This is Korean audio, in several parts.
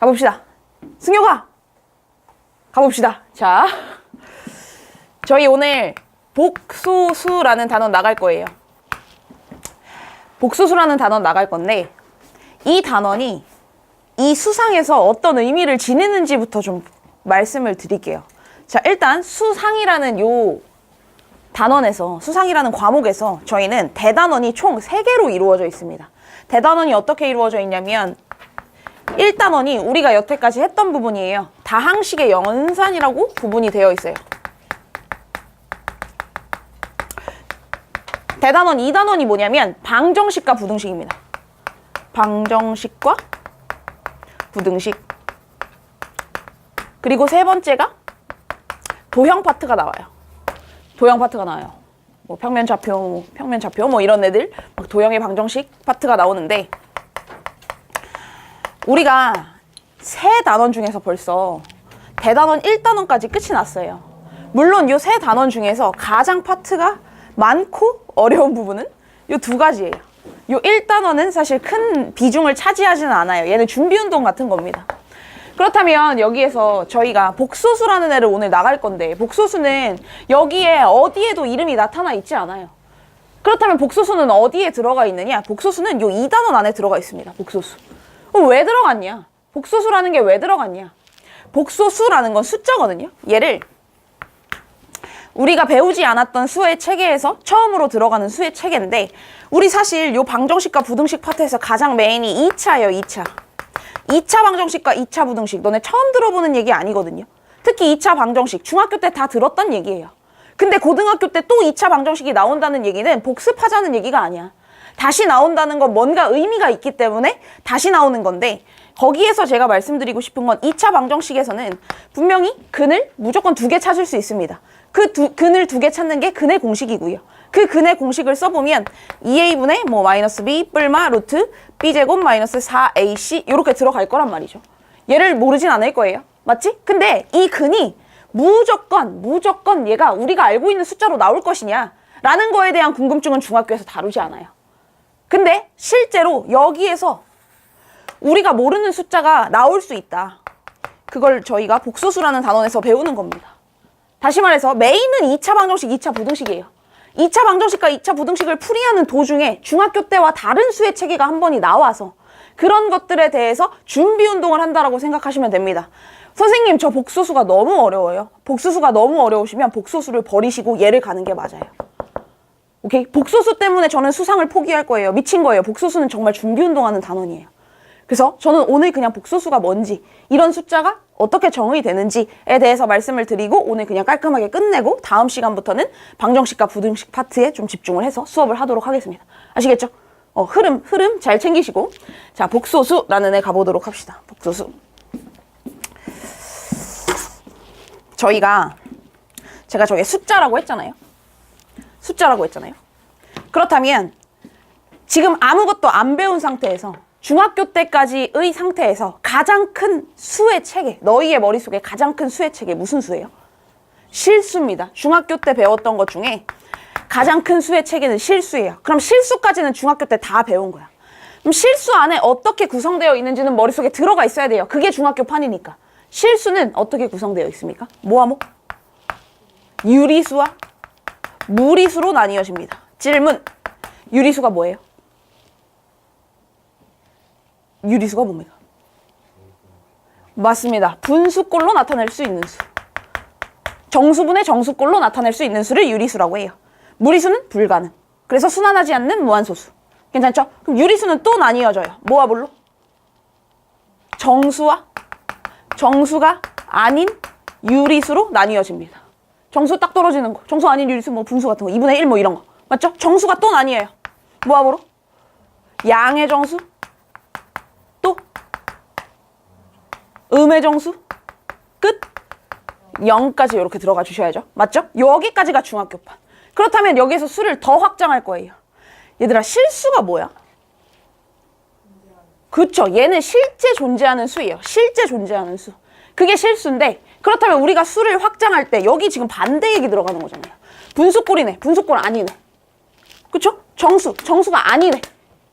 가봅시다. 승효가 가봅시다. 자, 저희 오늘 복소수라는 단어 나갈 거예요. 복소수라는 단어 나갈 건데 이 단원이 이 수상에서 어떤 의미를 지니는지부터 좀 말씀을 드릴게요. 자, 일단 수상이라는 요 단원에서 수상이라는 과목에서 저희는 대단원이 총 3개로 이루어져 있습니다. 대단원이 어떻게 이루어져 있냐면 1단원이 우리가 여태까지 했던 부분이에요. 다항식의 연산이라고 부분이 되어 있어요. 대단원 2단원이 뭐냐면 방정식과 부등식입니다. 방정식과 부등식. 그리고 세 번째가 도형 파트가 나와요. 도형 파트가 나와요. 뭐 평면 좌표, 뭐 평면 좌표 뭐 이런 애들 막 도형의 방정식 파트가 나오는데 우리가 세 단원 중에서 벌써 대단원 1단원까지 끝이 났어요. 물론 이 세 단원 중에서 가장 파트가 많고 어려운 부분은 이 두 가지예요. 이 1단원은 사실 큰 비중을 차지하지는 않아요. 얘는 준비운동 같은 겁니다. 그렇다면 여기에서 저희가 복소수라는 애를 오늘 나갈 건데 복소수는 여기에 어디에도 이름이 나타나 있지 않아요. 그렇다면 복소수는 어디에 들어가 있느냐? 복소수는 요 2단원 안에 들어가 있습니다. 복소수. 그럼 왜 들어갔냐? 복소수라는 게 왜 들어갔냐? 복소수라는 건 숫자거든요. 얘를 우리가 배우지 않았던 수의 체계에서 처음으로 들어가는 수의 체계인데 우리 사실 요 방정식과 부등식 파트에서 가장 메인이 2차예요. 2차. 2차 방정식과 2차 부등식 너네 처음 들어보는 얘기 아니거든요. 특히 2차 방정식 중학교 때 다 들었던 얘기예요. 근데 고등학교 때 또 2차 방정식이 나온다는 얘기는 복습하자는 얘기가 아니야. 다시 나온다는 건 뭔가 의미가 있기 때문에 다시 나오는 건데 거기에서 제가 말씀드리고 싶은 건 2차 방정식에서는 분명히 근을 무조건 두 개 찾을 수 있습니다. 그 두, 근을 두 개 찾는 게 근의 공식이고요. 그 근의 공식을 써보면 2a분의 뭐 마이너스 b 뿔마 루트 b제곱 마이너스 4ac 이렇게 들어갈 거란 말이죠. 얘를 모르진 않을 거예요. 맞지? 근데 이 근이 무조건 무조건 얘가 우리가 알고 있는 숫자로 나올 것이냐 라는 거에 대한 궁금증은 중학교에서 다루지 않아요. 근데 실제로 여기에서 우리가 모르는 숫자가 나올 수 있다. 그걸 저희가 복소수라는 단원에서 배우는 겁니다. 다시 말해서 메인은 2차 방정식, 2차 부등식이에요. 2차 방정식과 2차 부등식을 풀이하는 도중에 중학교 때와 다른 수의 체계가 한 번이 나와서 그런 것들에 대해서 준비 운동을 한다라고 생각하시면 됩니다. 선생님, 저 복소수가 너무 어려워요. 복소수가 너무 어려우시면 복소수를 버리시고 얘를 가는 게 맞아요. 오케이? 복소수 때문에 저는 수상을 포기할 거예요. 미친 거예요. 복소수는 정말 준비 운동하는 단원이에요. 그래서 저는 오늘 그냥 복소수가 뭔지, 이런 숫자가 어떻게 정의 되는지에 대해서 말씀을 드리고 오늘 그냥 깔끔하게 끝내고 다음 시간부터는 방정식과 부등식 파트에 좀 집중을 해서 수업을 하도록 하겠습니다. 아시겠죠? 어, 흐름, 흐름 잘 챙기시고. 자, 복소수라는 애 가보도록 합시다. 복소수. 저희가, 제가 저게 숫자라고 했잖아요. 숫자라고 했잖아요. 그렇다면 지금 아무것도 안 배운 상태에서 중학교 때까지의 상태에서 가장 큰 수의 체계, 너희의 머릿속에 가장 큰 수의 체계 무슨 수예요? 실수입니다. 중학교 때 배웠던 것 중에 가장 큰 수의 체계는 실수예요. 그럼 실수까지는 중학교 때 다 배운 거야. 그럼 실수 안에 어떻게 구성되어 있는지는 머릿속에 들어가 있어야 돼요. 그게 중학교 판이니까. 실수는 어떻게 구성되어 있습니까? 모아모? 유리수와 무리수로 나뉘어집니다. 질문. 유리수가 뭐예요? 유리수가 뭡니까? 맞습니다. 분수꼴로 나타낼 수 있는 수. 정수분의 정수꼴로 나타낼 수 있는 수를 유리수라고 해요. 무리수는 불가능. 그래서 순환하지 않는 무한소수. 괜찮죠? 그럼 유리수는 또 나뉘어져요. 뭐와 뭘로? 정수와 정수가 아닌 유리수로 나뉘어집니다. 정수 딱 떨어지는 거. 정수 아닌 유리수 뭐 분수 같은 거. 2분의 1 뭐 이런 거. 맞죠? 정수가 또. 뭐와 뭐로? 양의 정수 또 음의 정수 끝 0까지 이렇게 들어가 주셔야죠. 맞죠? 여기까지가 중학교판. 그렇다면 여기에서 수를 더 확장할 거예요. 얘들아 실수가 뭐야? 그쵸. 얘는 실제 존재하는 수예요. 실제 존재하는 수. 그게 실수인데 그렇다면 우리가 수를 확장할 때 여기 지금 반대 얘기 들어가는 거잖아요. 분수꼴이네. 분수꼴 아니네. 그쵸? 정수. 정수가 아니네.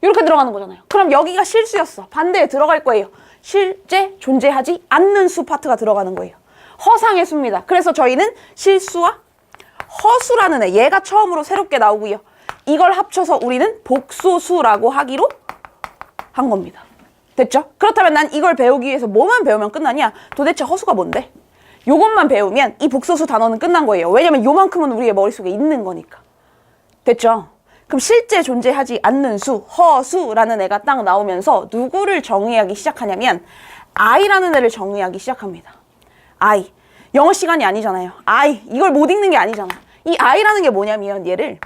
이렇게 들어가는 거잖아요. 그럼 여기가 실수였어. 반대에 들어갈 거예요. 실제 존재하지 않는 수 파트가 들어가는 거예요. 허상의 수입니다. 그래서 저희는 실수와 허수라는 애, 얘가 처음으로 새롭게 나오고요. 이걸 합쳐서 우리는 복소수라고 하기로 한 겁니다. 됐죠? 그렇다면 난 이걸 배우기 위해서 뭐만 배우면 끝나냐? 도대체 허수가 뭔데? 요것만 배우면 이 복소수 단어는 끝난 거예요. 왜냐면 요만큼은 우리의 머릿속에 있는 거니까. 됐죠? 그럼 실제 존재하지 않는 수, 허수라는 애가 딱 나오면서 누구를 정의하기 시작하냐면 I라는 애를 정의하기 시작합니다. I. 영어 시간이 아니잖아요. I. 이걸 못 읽는 게 아니잖아. 이 I라는 게 뭐냐면 얘를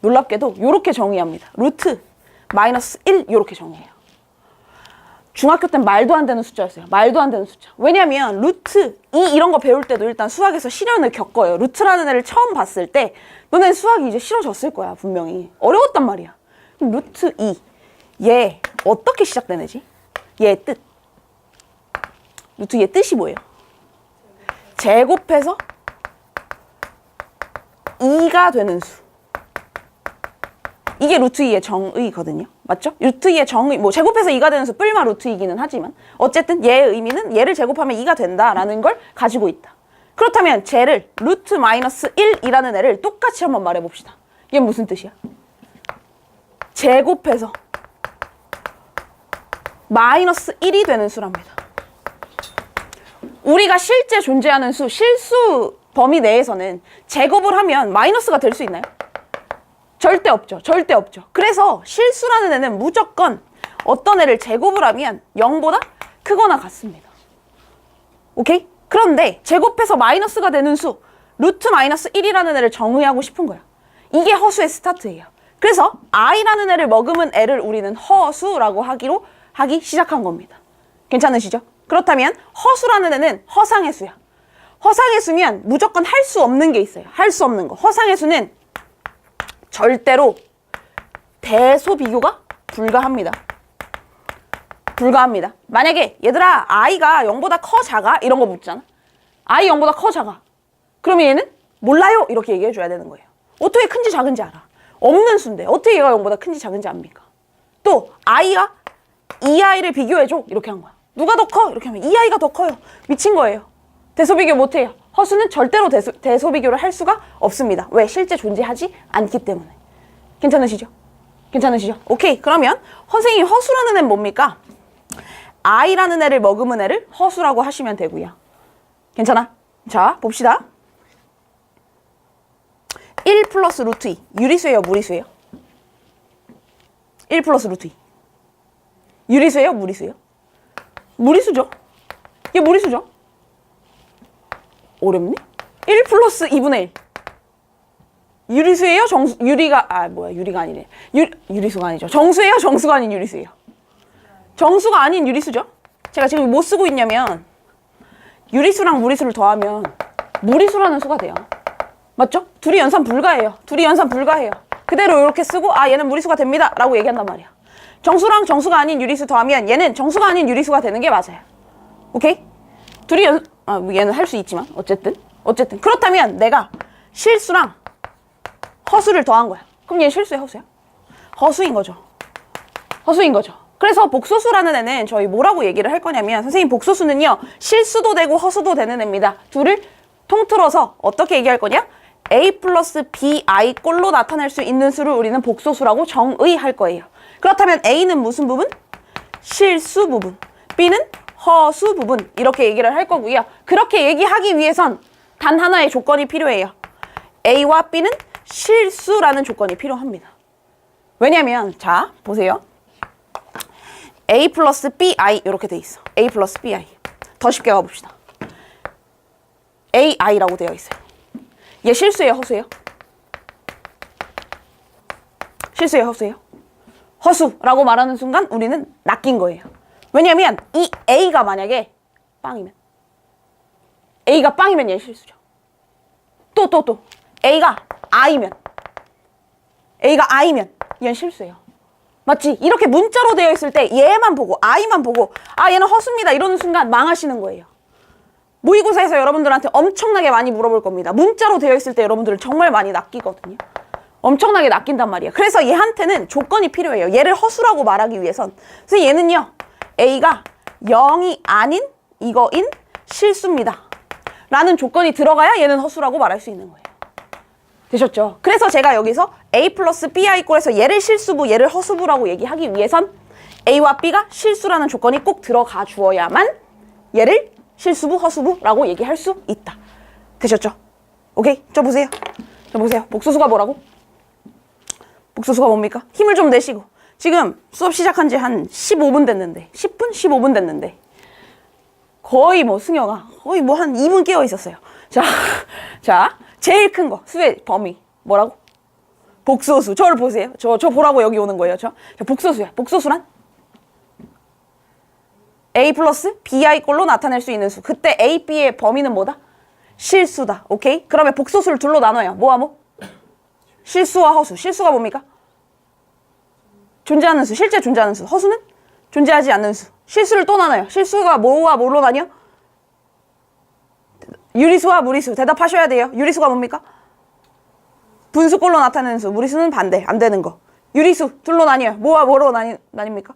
놀랍게도 이렇게 정의합니다. 루트 마이너스 1 이렇게 정의해요. 중학교 땐 말도 안 되는 숫자였어요. 말도 안 되는 숫자. 왜냐면 루트 2 이런 거 배울 때도 일단 수학에서 시련을 겪어요. 루트라는 애를 처음 봤을 때 너네 수학이 이제 싫어졌을 거야 분명히. 어려웠단 말이야. 루트 2. 얘 어떻게 시작된 애지? 얘 뜻. 루트 2의 뜻이 뭐예요? 제곱해서 2가 되는 수. 이게 루트 2의 정의거든요. 맞죠? 루트 2의 정의, 뭐 제곱해서 2가 되는 수 뿔마 루트 2기는 하지만 어쨌든 얘의 의미는 얘를 제곱하면 2가 된다라는 걸 가지고 있다. 그렇다면 쟤를 루트 마이너스 1이라는 애를 똑같이 한번 말해봅시다. 이게 무슨 뜻이야? 제곱해서 마이너스 1이 되는 수랍니다. 우리가 실제 존재하는 수, 실수 범위 내에서는 제곱을 하면 마이너스가 될 수 있나요? 절대 없죠. 절대 없죠. 그래서 실수라는 애는 무조건 어떤 애를 제곱을 하면 0보다 크거나 같습니다. 오케이? 그런데 제곱해서 마이너스가 되는 수, 루트 마이너스 1이라는 애를 정의하고 싶은 거야. 이게 허수의 스타트예요. 그래서 i라는 애를 머금은 애를 우리는 허수라고 하기로 하기 시작한 겁니다. 괜찮으시죠? 그렇다면 허수라는 애는 허상의 수야. 허상의 수면 무조건 할 수 없는 게 있어요. 할 수 없는 거. 허상의 수는 절대로 대소 비교가 불가합니다. 불가합니다. 만약에 얘들아 i가 0보다 커 작아 이런 거 묻잖아. i 0보다 커 작아. 그러면 얘는 몰라요 이렇게 얘기해 줘야 되는 거예요. 어떻게 큰지 작은지 알아. 없는 수인데 어떻게 얘가 0보다 큰지 작은지 압니까? 또 i가 이 아이를 비교해 줘 이렇게 한 거야. 누가 더 커? 이렇게 하면 이 아이가 더 커요. 미친 거예요. 대소 비교 못 해요. 허수는 절대로 대소, 대소 비교를 할 수가 없습니다. 왜? 실제 존재하지 않기 때문에. 괜찮으시죠? 괜찮으시죠? 오케이. 그러면 선생님 허수라는 애는 뭡니까? i라는 애를 머금은 애를 허수라고 하시면 되고요. 괜찮아? 자, 봅시다. 1 플러스 루트 2. 유리수예요, 무리수예요? 1 플러스 루트 2. 유리수예요, 무리수예요? 무리수죠. 이게 무리수죠. 어렵니? 1 플러스 2분의 1. 유리수예요? 정수, 유리가, 아, 뭐야, 유리가 아니네. 유, 유리수가 아니죠. 정수예요? 정수가 아닌 유리수예요? 정수가 아닌 유리수죠? 제가 지금 뭐 쓰고 있냐면, 유리수랑 무리수를 더하면 무리수라는 수가 돼요. 맞죠? 둘이 연산 불가해요. 둘이 연산 불가해요. 그대로 이렇게 쓰고, 아, 얘는 무리수가 됩니다. 라고 얘기한단 말이야. 정수랑 정수가 아닌 유리수 더하면 얘는 정수가 아닌 유리수가 되는 게 맞아요. 오케이? 둘이 연, 아, 뭐 얘는 할 수 있지만, 어쨌든. 어쨌든. 그렇다면 내가 실수랑 허수를 더한 거야. 그럼 얘 실수야, 허수야? 허수인 거죠. 허수인 거죠. 그래서 복소수라는 애는 저희 뭐라고 얘기를 할 거냐면 선생님 복소수는요 실수도 되고 허수도 되는 애입니다. 둘을 통틀어서 어떻게 얘기할 거냐? a 플러스 bi 꼴로 나타낼 수 있는 수를 우리는 복소수라고 정의할 거예요. 그렇다면 a는 무슨 부분? 실수 부분. b는 허수 부분. 이렇게 얘기를 할 거고요. 그렇게 얘기하기 위해선 단 하나의 조건이 필요해요. a와 b는 실수라는 조건이 필요합니다. 왜냐면 자 보세요. a 플러스 bi 이렇게 돼 있어. a 플러스 bi. 더 쉽게 가봅시다. ai라고 되어 있어요. 얘 실수예요, 허수예요? 실수예요, 허수예요? 허수라고 말하는 순간 우리는 낚인 거예요. 왜냐면 이 a가 만약에 빵이면 a가 빵이면 얘 실수죠. 또 또 또 a가 i면 a가 i면 얘는 실수예요. 맞지? 이렇게 문자로 되어 있을 때 얘만 보고 i만 보고 아 얘는 허수입니다 이러는 순간 망하시는 거예요. 모의고사에서 여러분들한테 엄청나게 많이 물어볼 겁니다. 문자로 되어 있을 때 여러분들을 정말 많이 낚이거든요. 엄청나게 낚인단 말이에요. 그래서 얘한테는 조건이 필요해요. 얘를 허수라고 말하기 위해선. 그래서 얘는요. A가 0이 아닌 이거인 실수입니다. 라는 조건이 들어가야 얘는 허수라고 말할 수 있는 거예요. 되셨죠? 그래서 제가 여기서 A 플러스 B야 이꼴에서 얘를 실수부, 얘를 허수부라고 얘기하기 위해선 A와 B가 실수라는 조건이 꼭 들어가 주어야만 얘를 실수부, 허수부라고 얘기할 수 있다. 되셨죠? 오케이? 저 보세요. 저 보세요. 복수수가 뭐라고? 복수수가 뭡니까? 힘을 좀 내시고. 지금 수업 시작한 지 한 15분 됐는데, 10분? 15분 됐는데, 거의 뭐 승혁아, 거의 뭐 한 2분 깨어 있었어요. 자, 자, 제일 큰 거, 수의 범위. 뭐라고? 복소수. 저를 보세요. 저, 저 보라고 여기 오는 거예요. 저, 저 복소수야. 복소수란? A 플러스 BI 꼴로 나타낼 수 있는 수. 그때 A, B의 범위는 뭐다? 실수다. 오케이? 그러면 복소수를 둘로 나눠요. 뭐와 뭐? 실수와 허수. 실수가 뭡니까? 존재하는 수. 실제 존재하는 수. 허수는? 존재하지 않는 수. 실수를 또 나눠요. 실수가 뭐와 뭐로 나뉘어? 유리수와 무리수. 대답하셔야 돼요. 유리수가 뭡니까? 분수꼴로 나타내는 수. 무리수는 반대. 안 되는 거. 유리수. 둘로 나뉘어요. 뭐와 뭐로 나뉘, 나뉩니까?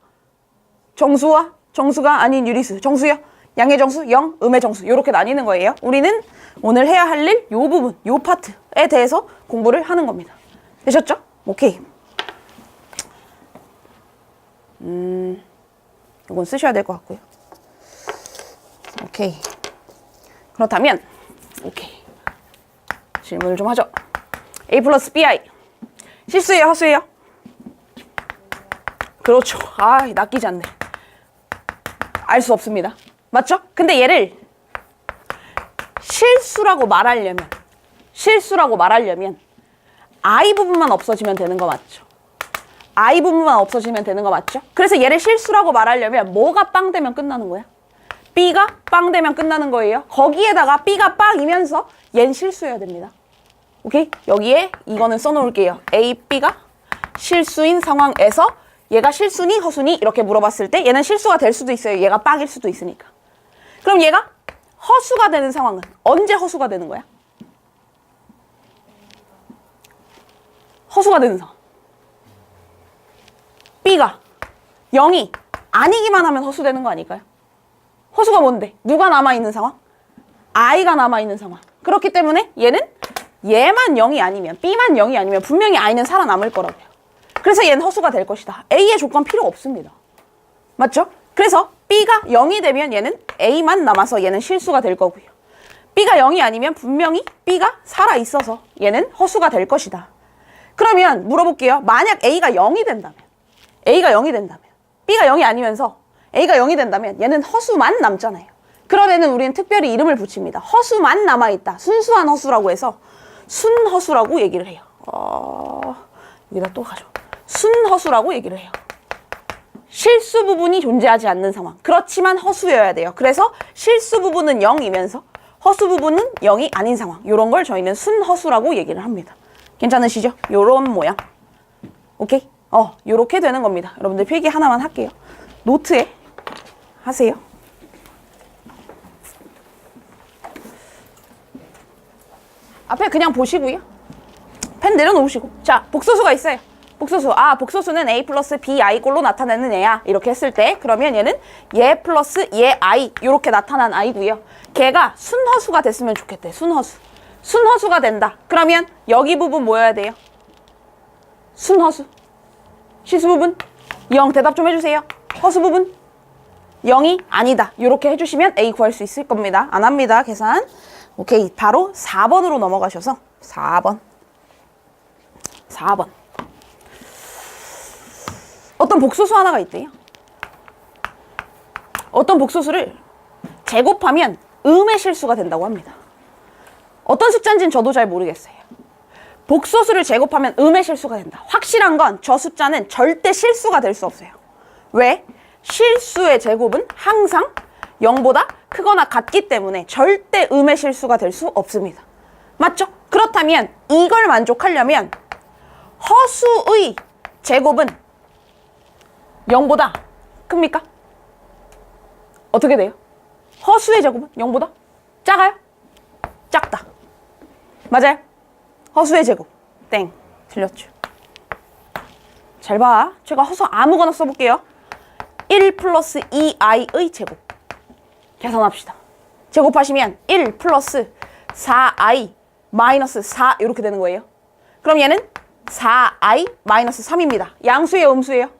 정수와 정수가 아닌 유리수. 정수요? 양의 정수, 영, 음의 정수. 이렇게 나뉘는 거예요. 우리는 오늘 해야 할 일, 요 부분, 요 파트에 대해서 공부를 하는 겁니다. 되셨죠? 오케이. 음, 이건 쓰셔야 될 것 같고요. 오케이. 그렇다면, 오케이. 질문을 좀 하죠. A 플러스 BI. 실수예요, 허수예요? 그렇죠. 아, 낚이지 않네. 알 수 없습니다. 맞죠? 근데 얘를 실수라고 말하려면, 실수라고 말하려면, I 부분만 없어지면 되는 거 맞죠? I 부분만 없어지면 되는 거 맞죠? 그래서 얘를 실수라고 말하려면 뭐가 빵 되면 끝나는 거야? B가 빵 되면 끝나는 거예요. 거기에다가 B가 빵이면서 얜 실수여야 됩니다. 오케이? 여기에 이거는 써놓을게요. A, B가 실수인 상황에서 얘가 실수니 허수니 이렇게 물어봤을 때 얘는 실수가 될 수도 있어요. 얘가 빵일 수도 있으니까. 그럼 얘가 허수가 되는 상황은 언제 허수가 되는 거야? 허수가 되는 상황. B가 0이 아니기만 하면 허수되는 거 아닐까요? 허수가 뭔데? 누가 남아있는 상황? I가 남아있는 상황. 그렇기 때문에 얘는 얘만 0이 아니면 B만 0이 아니면 분명히 I는 살아남을 거라고요. 그래서 얘는 허수가 될 것이다. A의 조건 필요 없습니다. 맞죠? 그래서 B가 0이 되면 얘는 A만 남아서 얘는 실수가 될 거고요. B가 0이 아니면 분명히 B가 살아있어서 얘는 허수가 될 것이다. 그러면 물어볼게요. 만약 A가 0이 된다면 A가 0이 된다면 B가 0이 아니면서 A가 0이 된다면 얘는 허수만 남잖아요. 애는 우리는 특별히 이름을 붙입니다. 허수만 남아있다. 순수한 허수라고 해서 순허수라고 얘기를 해요. 어... 여기다 또 가죠. 순허수라고 얘기를 해요. 실수 부분이 존재하지 않는 상황. 그렇지만 허수여야 돼요. 그래서 실수 부분은 0이면서 허수 부분은 0이 아닌 상황. 이런 걸 저희는 순허수라고 얘기를 합니다. 괜찮으시죠? 요런 모양. 오케이? 어, 요렇게 되는 겁니다. 여러분들 필기 하나만 할게요. 노트에 하세요. 앞에 그냥 보시고요. 펜 내려놓으시고. 자, 복소수가 있어요. 복소수. 아, 복소수는 A 플러스 BI 꼴로 나타내는 애야. 이렇게 했을 때, 그러면 얘는 얘 플러스 얘 I. 이렇게 나타난 I고요. 걔가 순허수가 됐으면 좋겠대. 순허수. 순허수가 된다. 그러면 여기 부분 뭐여야 돼요? 순허수. 실수 부분 0 대답 좀 해주세요. 허수 부분 0이 아니다. 이렇게 해주시면 A 구할 수 있을 겁니다. 안 합니다. 계산. 오케이. 바로 4번으로 넘어가셔서 4번. 4번. 어떤 복소수 하나가 있대요. 어떤 복소수를 제곱하면 음의 실수가 된다고 합니다. 어떤 숫자인지는 저도 잘 모르겠어요. 복소수를 제곱하면 음의 실수가 된다. 확실한 건 저 숫자는 절대 실수가 될 수 없어요. 왜? 실수의 제곱은 항상 0보다 크거나 같기 때문에 절대 음의 실수가 될 수 없습니다. 맞죠? 그렇다면 이걸 만족하려면 허수의 제곱은 0보다 큽니까? 어떻게 돼요? 허수의 제곱은 0보다 작아요? 작다. 맞아요? 허수의 제곱. 땡. 틀렸죠. 잘 봐. 제가 허수 아무거나 써볼게요. 1 플러스 2i의 제곱. 계산합시다. 제곱하시면 1 플러스 4i 마이너스 4 이렇게 되는 거예요. 그럼 얘는 4i 마이너스 3입니다. 양수예요, 음수예요?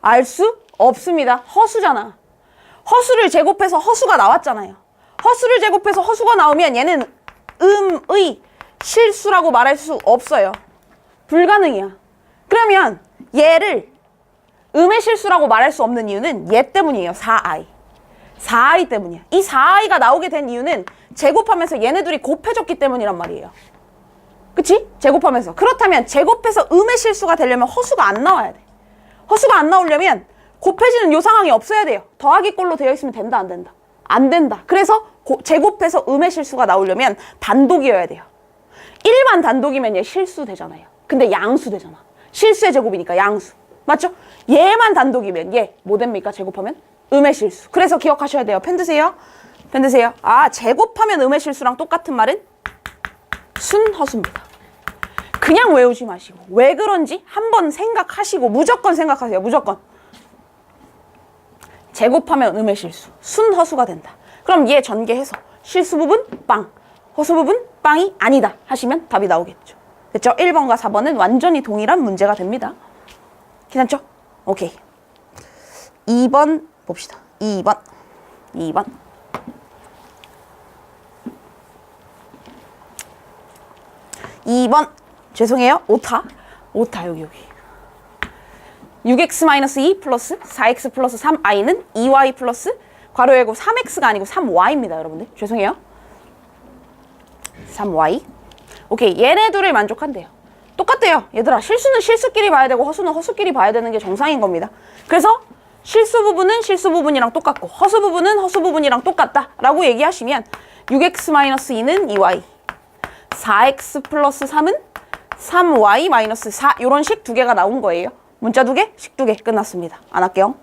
알 수 없습니다. 허수잖아. 허수를 제곱해서 허수가 나왔잖아요. 허수를 제곱해서 허수가 나오면 얘는 음의 실수라고 말할 수 없어요. 불가능이야. 그러면 얘를 음의 실수라고 말할 수 없는 이유는 얘 때문이에요. 4i. 4i 때문이야. 이 4i가 나오게 된 이유는 제곱하면서 얘네들이 곱해졌기 때문이란 말이에요. 그치? 제곱하면서. 그렇다면 제곱해서 음의 실수가 되려면 허수가 안 나와야 돼. 허수가 안 나오려면 곱해지는 요 상황이 없어야 돼요. 더하기 꼴로 되어 있으면 된다, 안 된다? 안 된다. 그래서 고- 제곱해서 음의 실수가 나오려면 단독이어야 돼요. 1만 단독이면 얘 실수 되잖아요. 근데 양수 되잖아. 실수의 제곱이니까 양수. 맞죠? 얘만 단독이면 얘 뭐 됩니까? 제곱하면? 음의 실수. 그래서 기억하셔야 돼요. 펜 드세요. 펜 드세요. 아, 제곱하면 음의 실수랑 똑같은 말은 순허수입니다. 그냥 외우지 마시고 왜 그런지 한번 생각하시고 무조건 생각하세요. 무조건. 제곱하면 음의 실수, 순허수가 된다. 그럼 얘 전개해서 실수 부분 빵, 허수 부분 빵이 아니다 하시면 답이 나오겠죠. 됐죠? 1번과 4번은 완전히 동일한 문제가 됩니다. 괜찮죠? 오케이. 2번 봅시다. 2번. 2번. 2번. 죄송해요. 오타. 오타 여기 여기. 6x-2 플러스 4x 플러스 3i는 2y 플러스 괄호 열고 3x가 아니고 3y입니다, 여러분들. 죄송해요. 3y. 오케이, 얘네 둘을 만족한대요. 똑같대요. 얘들아, 실수는 실수끼리 봐야 되고 허수는 허수끼리 봐야 되는 게 정상인 겁니다. 그래서 실수 부분은 실수 부분이랑 똑같고 허수 부분은 허수 부분이랑 똑같다 라고 얘기하시면 6x-2는 2y, 4x 플러스 3은 3y 마이너스 4 이런 식 두 개가 나온 거예요. 문자 두 개, 식 두 개 끝났습니다. 안 할게요.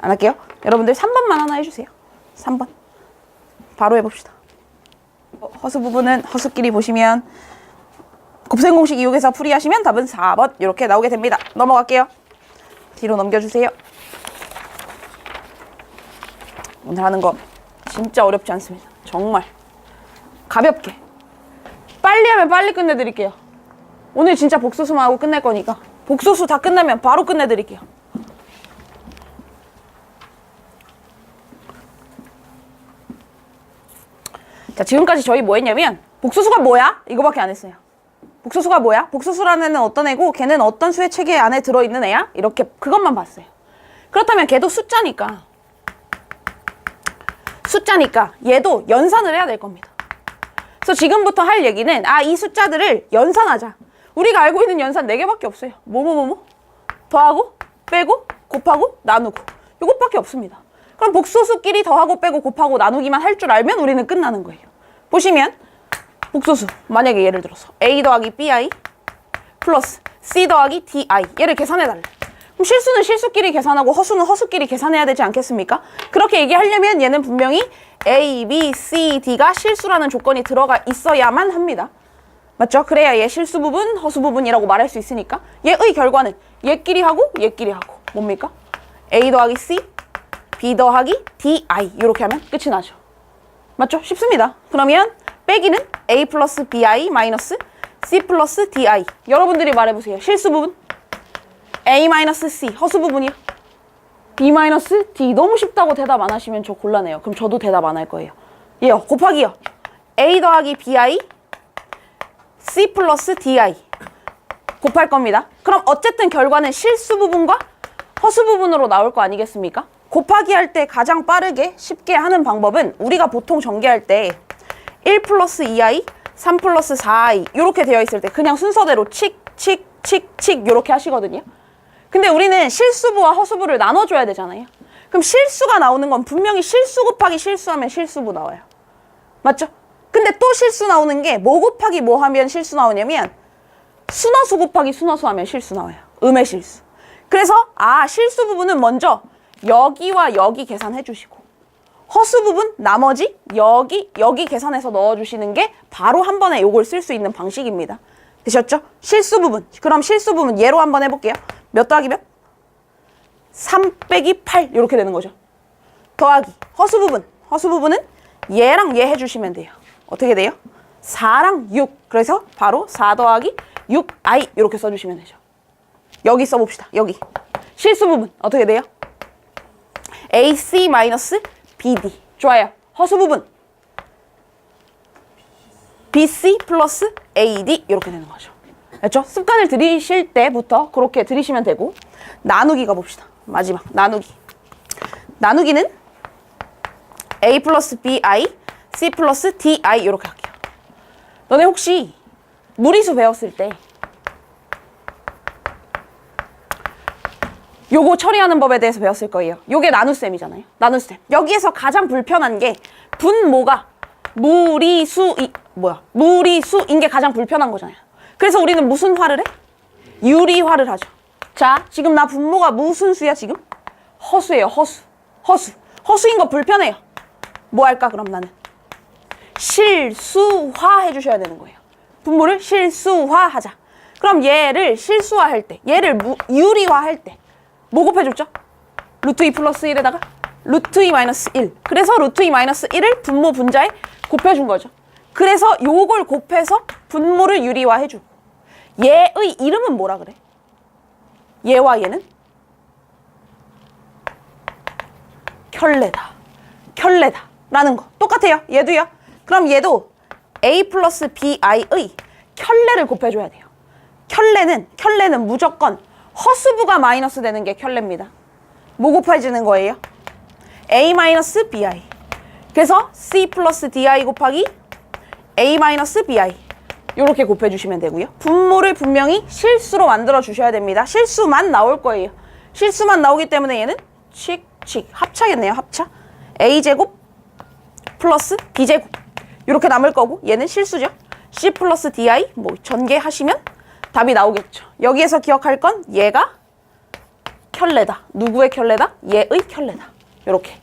안 할게요. 여러분들 3번만 하나 해주세요. 3번. 바로 해봅시다. 어, 허수 부분은 허수끼리 보시면 곱셈 공식 이용해서 풀이하시면 답은 4번 이렇게 나오게 됩니다. 넘어갈게요. 뒤로 넘겨주세요. 오늘 하는 거 진짜 어렵지 않습니다. 정말 가볍게 빨리 하면 빨리 끝내드릴게요. 오늘 진짜 복소수만 하고 끝낼 거니까 복소수 다 끝나면 바로 끝내드릴게요. 자 지금까지 저희 뭐 했냐면 복소수가 뭐야? 이거밖에 안 했어요. 복소수가 뭐야? 복소수라는 애는 어떤 애고 걔는 어떤 수의 체계 안에 들어있는 애야? 이렇게 그것만 봤어요. 그렇다면 걔도 숫자니까 숫자니까 얘도 연산을 해야 될 겁니다. 그래서 지금부터 할 얘기는 아 이 숫자들을 연산하자. 우리가 알고 있는 연산 네 개밖에 없어요. 뭐뭐뭐뭐 더하고 빼고 곱하고 나누고 이것밖에 없습니다. 그럼 복소수끼리 더하고 빼고 곱하고 나누기만 할 줄 알면 우리는 끝나는 거예요. 보시면 복소수 만약에 예를 들어서 a 더하기 bi 플러스 c 더하기 di 얘를 계산해 달래. 그럼 실수는 실수끼리 계산하고 허수는 허수끼리 계산해야 되지 않겠습니까? 그렇게 얘기하려면 얘는 분명히 a, b, c, d가 실수라는 조건이 들어가 있어야만 합니다. 맞죠? 그래야 얘 실수 부분, 허수 부분이라고 말할 수 있으니까 얘의 결과는 얘끼리 하고 얘끼리 하고 뭡니까? a 더하기 c, b 더하기 di 이렇게 하면 끝이 나죠. 맞죠? 쉽습니다. 그러면 빼기는 a 플러스 bi 마이너스 c 플러스 di 여러분들이 말해보세요. 실수 부분 a 마이너스 c 허수 부분이요. b 마이너스 d 너무 쉽다고 대답 안 하시면 저 곤란해요. 그럼 저도 대답 안 할 거예요. 얘요 곱하기요. a 더하기 bi c 플러스 di 곱할 겁니다. 그럼 어쨌든 결과는 실수 부분과 허수 부분으로 나올 거 아니겠습니까? 곱하기 할 때 가장 빠르게 쉽게 하는 방법은 우리가 보통 전개할 때 1 플러스 2i, 3 플러스 4i 이렇게 되어 있을 때 그냥 순서대로 칙, 칙, 칙, 칙 이렇게 하시거든요. 근데 우리는 실수부와 허수부를 나눠줘야 되잖아요. 그럼 실수가 나오는 건 분명히 실수 곱하기 실수하면 실수부 나와요. 맞죠? 근데 또 실수 나오는 게 뭐 곱하기 뭐 하면 실수 나오냐면 순허수 곱하기 순허수 하면 실수 나와요. 음의 실수. 그래서 아 실수 부분은 먼저 여기와 여기 계산해 주시고 허수 부분 나머지 여기 여기 계산해서 넣어 주시는 게 바로 한 번에 요걸 쓸 수 있는 방식입니다. 되셨죠? 실수 부분. 그럼 실수 부분 예로 한번 해볼게요. 몇 더하기 몇? 3 빼기 8 이렇게 되는 거죠. 더하기 허수 부분. 허수 부분은 얘랑 얘 해주시면 돼요. 어떻게 돼요? 4랑 6. 그래서 바로 4 더하기 6i 이렇게 써주시면 되죠. 여기 써봅시다. 여기. 실수 부분 어떻게 돼요? AC 마이너스 BD. 좋아요. 허수 부분. BC 플러스 AD 이렇게 되는 거죠. 그렇죠? 습관을 들이실 때부터 그렇게 들이시면 되고 나누기 가봅시다. 마지막 나누기. 나누기는 A 플러스 BI, C 플러스 DI 이렇게 할게요. 너네 혹시 무리수 배웠을 때 요거 처리하는 법에 대해서 배웠을 거예요. 요게 나눗셈이잖아요. 나눗셈. 여기에서 가장 불편한 게 분모가 무리수 이 뭐야? 무리수인 게 가장 불편한 거잖아요. 그래서 우리는 무슨 화를 해? 유리화를 하죠. 자, 지금 나 분모가 무슨 수야 지금? 허수예요. 허수. 허수. 허수인 거 불편해요. 뭐 할까 그럼 나는? 실수화 해주셔야 되는 거예요. 분모를 실수화하자. 그럼 얘를 실수화할 때, 얘를 무, 유리화할 때, 뭐 곱해줬죠? 루트 2 플러스 1에다가 루트 2 마이너스 1. 그래서 루트 2 마이너스 1을 분모 분자에 곱해준 거죠. 그래서 요걸 곱해서 분모를 유리화해주고 얘의 이름은 뭐라 그래? 얘와 얘는 켤레다. 켤레다. 라는 거. 똑같아요. 얘도요. 그럼 얘도 A 플러스 BI의 켤레를 곱해줘야 돼요. 켤레는, 켤레는 무조건 허수부가 마이너스 되는 게 켤레입니다. 뭐 곱해지는 거예요? A 마이너스 BI. 그래서 C 플러스 DI 곱하기 A 마이너스 BI. 이렇게 곱해주시면 되고요. 분모를 분명히 실수로 만들어 주셔야 됩니다. 실수만 나올 거예요. 실수만 나오기 때문에 얘는 칙칙 합차겠네요. 합차. A제곱 플러스 B제곱 이렇게 남을 거고 얘는 실수죠. C 플러스 DI 뭐 전개하시면 답이 나오겠죠. 여기에서 기억할 건 얘가 켤레다. 누구의 켤레다? 얘의 켤레다. 이렇게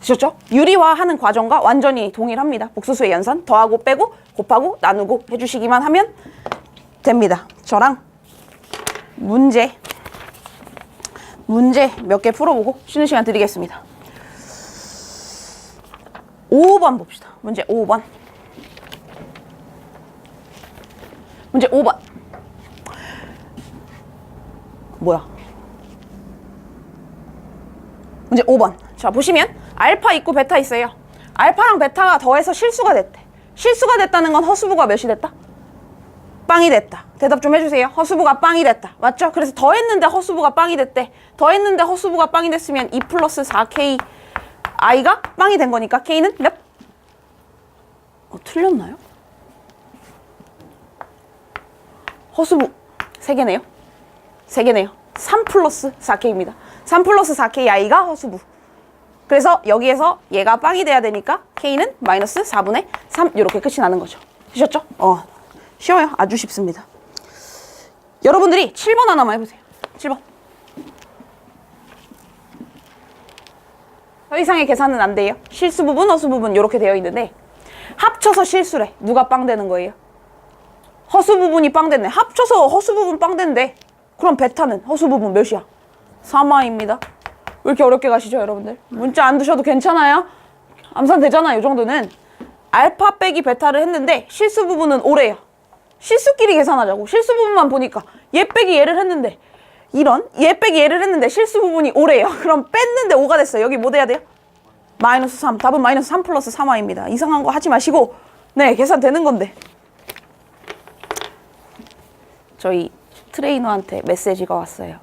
되셨죠? 유리화하는 과정과 완전히 동일합니다. 복수수의 연산 더하고 빼고 곱하고 나누고 해주시기만 하면 됩니다. 저랑 문제 문제 몇 개 풀어보고 쉬는 시간 드리겠습니다. 5번 봅시다. 문제 5번. 문제 5번. 뭐야? 문제 5번. 자, 보시면 알파 있고 베타 있어요. 알파랑 베타가 더해서 실수가 됐대. 실수가 됐다는 건 허수부가 몇이 됐다? 빵이 됐다. 대답 좀 해주세요. 허수부가 빵이 됐다. 맞죠? 그래서 더했는데 허수부가 빵이 됐대. 더했는데 허수부가 빵이 됐으면 2 플러스 4k i가 빵이 된 거니까 k는 몇? 어, 틀렸나요? 허수부 3개네요. 3개네요. 3 플러스 4k입니다. 3 플러스 4k i가 허수부. 그래서 여기에서 얘가 빵이 돼야 되니까 k는 마이너스 4분의 3 이렇게 끝이 나는 거죠. 되셨죠? 어, 쉬워요. 아주 쉽습니다. 여러분들이 7번 하나만 해보세요. 7번. 더 이상의 계산은 안 돼요. 실수 부분, 허수 부분 이렇게 되어 있는데 합쳐서 실수래. 누가 빵 되는 거예요? 허수 부분이 빵 됐네. 합쳐서 허수 부분 빵 된대. 그럼 베타는 허수 부분 몇이야? 3화입니다. 왜 이렇게 어렵게 가시죠, 여러분들? 문자 안 두셔도 괜찮아요. 암산 되잖아요, 이 정도는. 알파 빼기 베타를 했는데 실수 부분은 오래요. 실수끼리 계산하자고. 실수 부분만 보니까 얘 빼기 얘를 했는데 이런 얘 빼기 얘를 했는데 실수 부분이 오래요. 그럼 뺐는데 5가 됐어요. 여기 뭐 돼야 돼요? 마이너스 3. 답은 마이너스 3 플러스 3화입니다. 이상한 거 하지 마시고 네, 계산되는 건데. 저희 트레이너한테 메시지가 왔어요.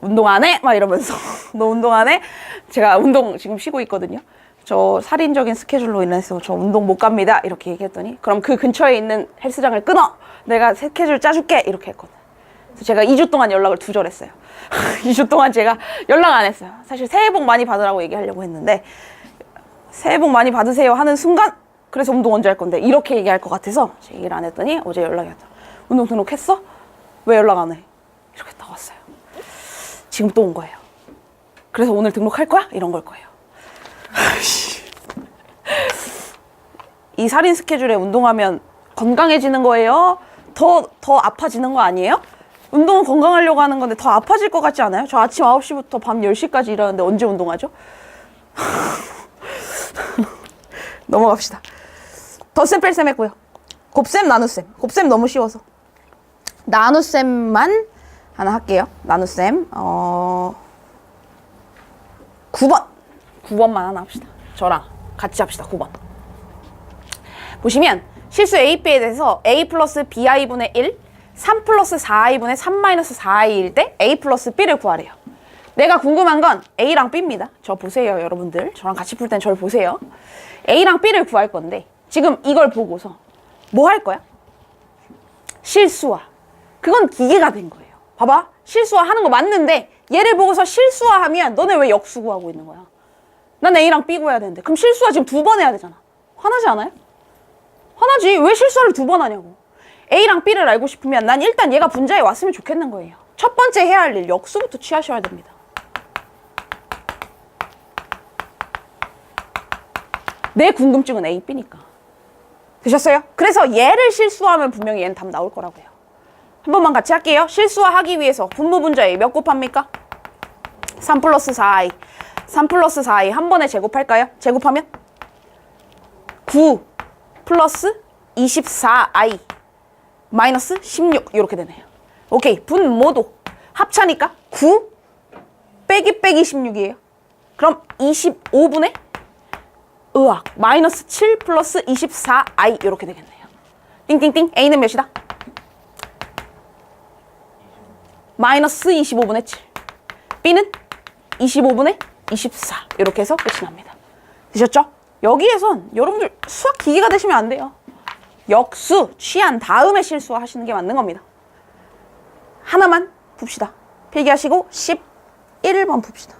운동 안 해? 막 이러면서 너 운동 안 해? 제가 운동 지금 쉬고 있거든요. 저 살인적인 스케줄로 인해서 저 운동 못 갑니다. 이렇게 얘기했더니 그럼 그 근처에 있는 헬스장을 끊어. 내가 스케줄 짜줄게. 이렇게 했거든. 그래서 제가 2주 동안 연락을 두절했어요. 2주 동안 제가 연락 안 했어요. 사실 새해 복 많이 받으라고 얘기하려고 했는데 새해 복 많이 받으세요 하는 순간 그래서 운동 언제 할 건데 이렇게 얘기할 것 같아서 제가 얘기를 안 했더니 어제 연락이 왔다. 운동 등록했어? 왜 연락 안 해? 이렇게 딱 왔어요. 지금 또 온 거예요. 그래서 오늘 등록할 거야? 이런 걸 거예요. 이 살인 스케줄에 운동하면 건강해지는 거예요? 더, 더 아파지는 거 아니에요? 운동은 건강하려고 하는 건데 더 아파질 것 같지 않아요? 저 아침 9시부터 밤 10시까지 일하는데 언제 운동하죠? 넘어갑시다. 덧셈 뺄셈 했고요. 곱셈 나눗셈. 곱셈 너무 쉬워서. 나눗셈만 하나 할게요. 나눗셈. 어 9번. 9번만 하나 합시다. 저랑 같이 합시다. 9번. 보시면 실수 A, B에 대해서 A 플러스 BI분의 1, 3 플러스 4i분의 3 마이너스 4i일 때 A 플러스 B를 구하래요. 내가 궁금한 건 A랑 B입니다. 저 보세요, 여러분들. 저랑 같이 풀 땐 저를 보세요. A랑 B를 구할 건데 지금 이걸 보고서 뭐 할 거야? 실수화. 그건 기계가 된 거예요. 봐봐. 실수화 하는 거 맞는데 얘를 보고서 실수화하면 너네 왜 역수 구하고 있는 거야? 난 A랑 B 구해야 되는데 그럼 실수화 지금 두 번 해야 되잖아. 화나지 않아요? 화나지. 왜 실수를 두 번 하냐고. A랑 B를 알고 싶으면 난 일단 얘가 분자에 왔으면 좋겠는 거예요. 첫 번째 해야 할 일, 역수부터 취하셔야 됩니다. 내 궁금증은 A, B니까. 되셨어요? 그래서 얘를 실수하면 분명히 얘는 답 나올 거라고요. 한 번만 같이 할게요. 실수하기 위해서 분모 분자에 몇 곱합니까? 3 플러스 4i. 3 플러스 4i 한 번에 제곱할까요? 제곱하면 9 플러스 24i 마이너스 16 이렇게 되네요. 오케이 분모도 합차니까 9 빼기 빼기 16이에요. 그럼 25분의 의학 마이너스 7 플러스 24i 이렇게 되겠네요. 띵띵띵 a는 몇이다? 마이너스 25분의 7. B는 25분의 24. 이렇게 해서 끝이 납니다. 되셨죠? 여기에선 여러분들 수학 기계가 되시면 안 돼요. 역수 취한 다음에 실수하시는 게 맞는 겁니다. 하나만 봅시다. 필기하시고 11번 봅시다.